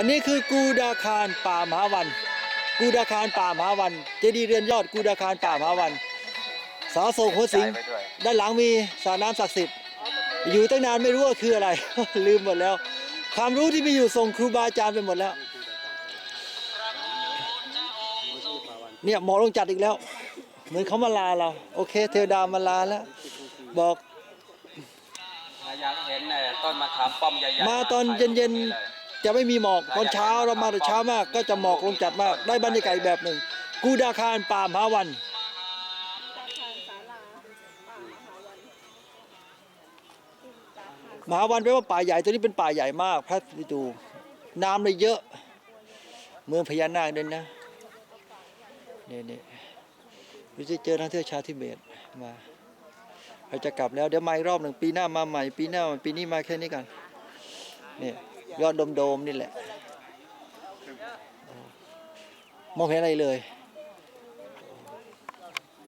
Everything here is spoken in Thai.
อันนี้คือกูดาคารป่ามหาวัน กูดาคารป่ามหาวัน เจดีย์เรือนยอดกูดาคารป่ามหาวัน สาโศกหัวสิงจ่ายไปด้วยด้านหลังมีสระน้ำศักดิ์สิทธิ์ อยู่ตั้งนานไม่รู้ว่าคืออะไร ลืมหมดแล้ว ความรู้ที่มีอยู่ส่งครูบาอาจารย์ไปหมดแล้ว เนี่ยหมอลงจัดอีกแล้ว เหมือนเขามาลาเรา โอเค เทวดามาลาแล้ว บอกอยากเห็นไอ้ต้นมะขามป้อมใหญ่ๆมาตอนเย็นๆ จะไม่มีหมอกตอนเช้าเรามาแต่เช้ามาก ก็จะหมอกลงจัดมาก ได้บรรยากาศแบบหนึ่ง กูดาคารป่ามหาวัน มหาวันแปลว่าป่าใหญ่ตัวนี้เป็นป่าใหญ่มาก พระฤดูน้ำเลยเยอะ เมืองพญานาคเด้วยนะนี่นี่เราจะเจอนักเที่ยวชาวทิเบตมาเราจะกลับแล้วเดี๋ยวมาอีกรอบหนึ่งปีหน้ามาใหม่ ปีหน้าปีนี้มาแค่นี้กันนี่ ยอดโดมๆนี่แหละมองเห็นอะไรเลย